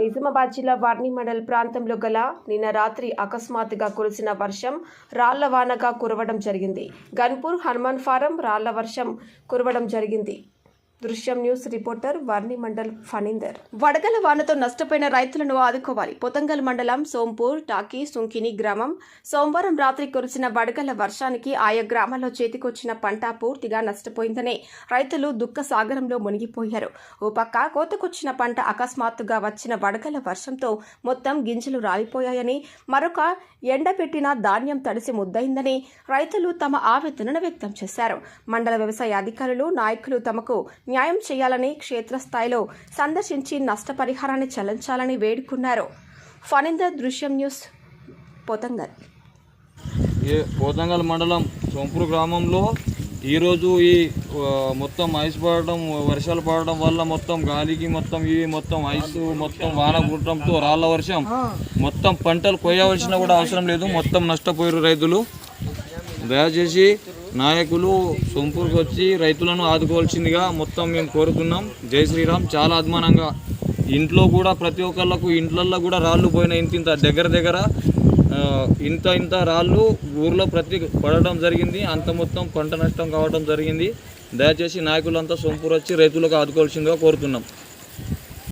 నిజామాబాద్ జిల్లా వార్ని మండల్ ప్రాంతంలో గల నిన్న రాత్రి అకస్మాత్తుగా కురిసిన వర్షం రాళ్ళ వానగా కురవడం జరిగింది. గన్పూర్ హనుమాన్ ఫారం రాళ్ళ వర్షం కురవడం జరిగింది. దృశ్యం న్యూస్ రిపోర్టర్ వర్ణి మండల్ ఫణీందర్. వడగల వానతో నష్టపోయిన రైతులను ఆదుకోవాలి. పొతంగల్ మండలం సోంపూర్ టాకీ సుంకిని గ్రామం. సోమవారం రాత్రి కురిసిన వడగల వర్షానికి ఆయా గ్రామాల్లో చేతికొచ్చిన పంట పూర్తిగా నష్టపోయిందని రైతులు దుఃఖ సాగరంలో మునిగిపోయారు. ఓ పక్క కోతకొచ్చిన పంట అకస్మాత్తుగా వచ్చిన వడగల వర్షంతో మొత్తం గింజలు రాలిపోయాయని మరొక ఎండబెట్టిన ధాన్యం తడిసి ముద్దయిందని రైతులు తమ ఆవేదనను వ్యక్తం చేశారు. మండల వ్యవసాయ అధికారులు నాయకులు తమకు న్యాయం చేయాలని క్షేత్రస్థాయిలో సందర్శించి నష్టపరిహారాన్ని చెల్లించాలని వేడుకున్నారు. ఫణీందర్ దృశ్యం న్యూస్ పోతంగల్. ఏ పోతంగల్ మండలం సోంపూర్ గ్రామంలో ఈరోజు ఈ మొత్తం ఐస్ పడడం వర్షాలు పడడం వల్ల మొత్తం గాలికి మొత్తం ఈ మొత్తం ఐస్ మొత్తం వాన కుట్టడంతో రాళ్ళ వర్షం. మొత్తం పంటలు కొయ్యవలసిన కూడా అవసరం లేదు. మొత్తం నష్టపోయారు రైతులు. దయచేసి నాయకులు సొంపూరుకు వచ్చి రైతులను ఆదుకోవాల్సిందిగా మొత్తం మేము కోరుతున్నాం. జై శ్రీరామ్. చాలా అద్మానంగా. ఇంట్లో కూడా ప్రతి ఒక్కళ్ళకు ఇంట్లల్లో కూడా రాళ్ళు పోయిన ఇంత ఇంత దగ్గర దగ్గర. ఇంత ఇంత రాళ్ళు ఊర్లో ప్రతి పడడం జరిగింది. అంత మొత్తం పంట నష్టం కావడం జరిగింది. దయచేసి నాయకులంతా సొంపూరు వచ్చి రైతులకు ఆదుకోవాల్సిందిగా కోరుతున్నాం.